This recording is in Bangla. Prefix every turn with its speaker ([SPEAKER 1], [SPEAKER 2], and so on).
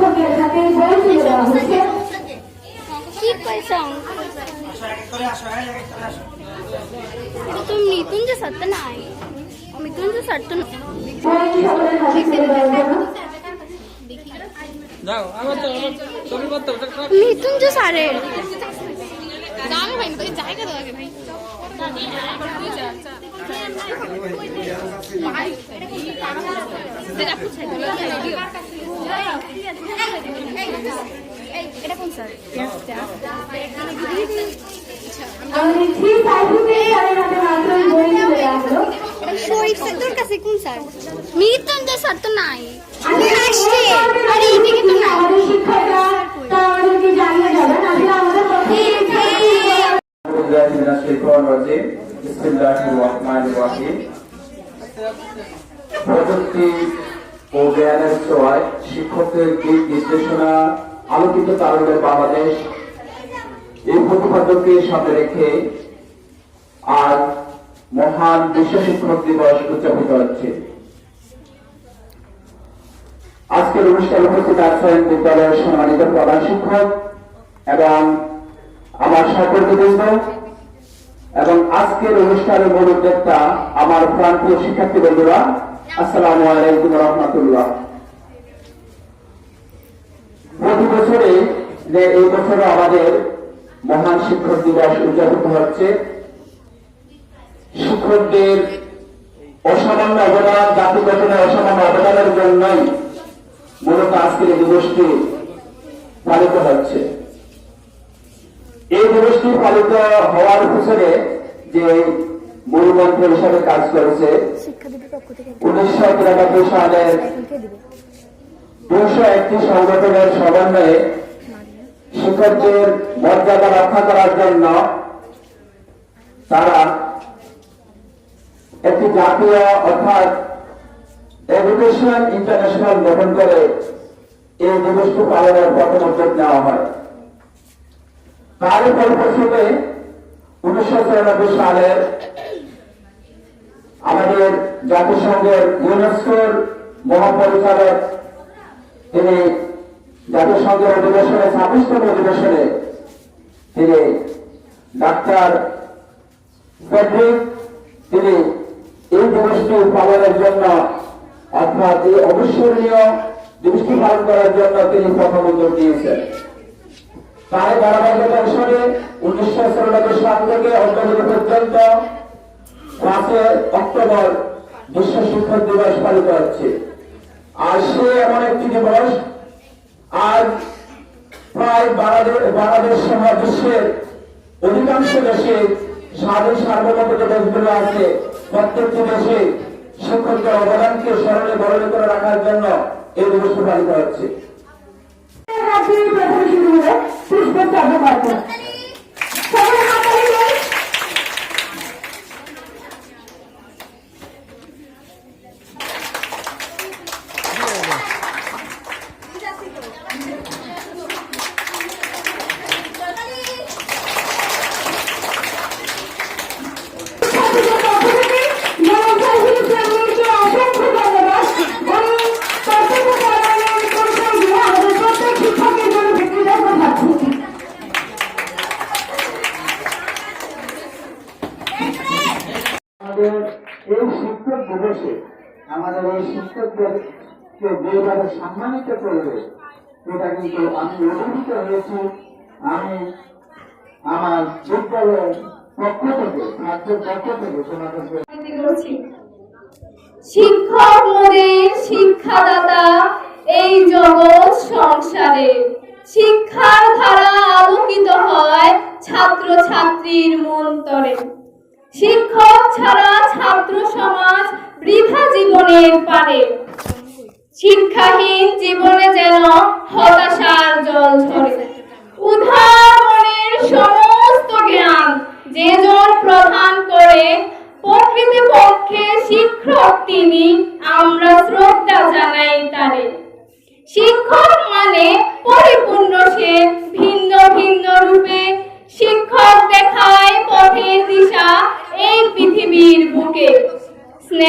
[SPEAKER 1] শিক্ষকের হাতে বই তুলে
[SPEAKER 2] দেওয়া হচ্ছে মৃত্যুঞ্জয় সত্য নাই মৃত্যুঞ্জয় সত্য মৃত্যুঞ্জয়
[SPEAKER 3] জায়গা দেওয়া ভাই
[SPEAKER 4] আমাদের
[SPEAKER 5] থ্রি ফাইভ থেকে প্রযুক্তি ও জ্ঞানের ছোঁয়ায় শিক্ষকদের দিক নির্দেশনা আলোকিত তারুণ্যের বাংলাদেশ এই প্রতিপাদ্যকে সামনে রেখে আজ মহান বিশ্ব শিক্ষক দিবস উদযাপিত হচ্ছে। আজকের অনুষ্ঠানে উপস্থিত আছেন বিদ্যালয়ের সম্মানিত প্রধান শিক্ষক এবং আমার সহকর্মীবৃন্দ এবং আজকের অনুষ্ঠানের মূল উদ্যোক্তা আমার প্রান্তীয় শিক্ষার্থী বন্ধুরা আসসালামু আলাইকুম রহমতুল্লাহ। প্রতি বছরে যে এই বছরও আমাদের মহান শিক্ষক দিবস উদযাপিত হচ্ছে, শিক্ষকদের অসামান্য অবদান, জাতি গঠনে অসামান্য অবদানের জন্যই মূলত আজকের এই দিবসটি পালিত হচ্ছে। এই দিবসটি পালিত হওয়ার পিছনে যে মূল মন্ত্র হিসাবে কাজ করেছে
[SPEAKER 2] পক্ষ থেকে
[SPEAKER 5] উনিশশো তিরানব্বই সালের দুশো একটি সংগঠনের সমন্বয়ে শিক্ষকদের মর্যাদা রক্ষা করার জন্য তারা একটি জাতীয় অর্থাৎ এডুকেশন ইন্টারন্যাশনাল গঠন করে এই দিবসটি পালনের প্রথম উদ্যোগ নেওয়া হয়। তারই পরিপ্রেক্ষিতে উনিশশো চুরানব্বই সালের আমাদের জাতিসংঘের ইউনেস্কোর মহাপরিচালক তিনি জাতিসংঘের অধিবেশনে, ছাব্বিশতম অধিবেশনে তিনি ডাক্তার ফেডরিক তিনি এই দিবসটি পালনের জন্য, অর্থাৎ এই অবিস্মরণীয় দিবসটি পালন করার জন্য তিনি প্রথম উদ্যোগ দিয়েছেন। তার ধারাবাহিকতা অনুসারে উনিশশো চুরানব্বই সাল থেকে অন্তর্গত পর্যন্ত পাঁচে অক্টোবর বিশ্ব শিক্ষক দিবস পালিত হচ্ছে। আর সে এমন একটি দিবস আর প্রায় বাংলাদেশ সহ বিশ্বের অধিকাংশ দেশে স্বাধীন সার্বভৌম যে দেশগুলো আছে। প্রত্যেকটি দেশে শিক্ষকদের অবদানকে স্মরণে বরণ করে রাখার জন্য এই দিবসটি পালিত হচ্ছে
[SPEAKER 4] হাতে প্রথমে শুরু হলো পুষ্পস্তব্ধ করতে সবাই হাতালি দিন। ছাত্রদের পক্ষ থেকে জনাব ফজলুল ইসলামকে অসংখ্য ধন্যবাদ এবং কর্তব্য পরায়ণ পরিচয় দিয়ে আমাদের প্রত্যেক শিক্ষকের জন্য কৃতজ্ঞ থাকছি
[SPEAKER 5] আমাদের এই দিবসে আমাদের এই শিক্ষকদেরকে যেভাবে সম্মানিত করবে, সেটা কিন্তু আমি অভিভূত হয়েছি। আমি আমার বিদ্যালয়ের পক্ষ থেকে ছাত্রের পক্ষ থেকে তোমাদেরকে
[SPEAKER 3] শিক্ষক মোদের শিক্ষাদাতা, এই জগৎ সংসারে। শিক্ষার ধারা আলোকিত হয় ছাত্র ছাত্রীর মন্তরে শিক্ষক ছাড়া ছাত্র সমাজ বৃথা জীবনের পারে শিক্ষাহীন জীবনে যেন হতাশার জল ঝরে। উধার মনের সমস্ত জ্ঞান যে জন প্রদান করে প্রকৃতি পক্ষে শিক্ষক তিনি, আমরা শ্রদ্ধা জানাই তারে। শিক্ষক মানে পরিপূর্ণ সে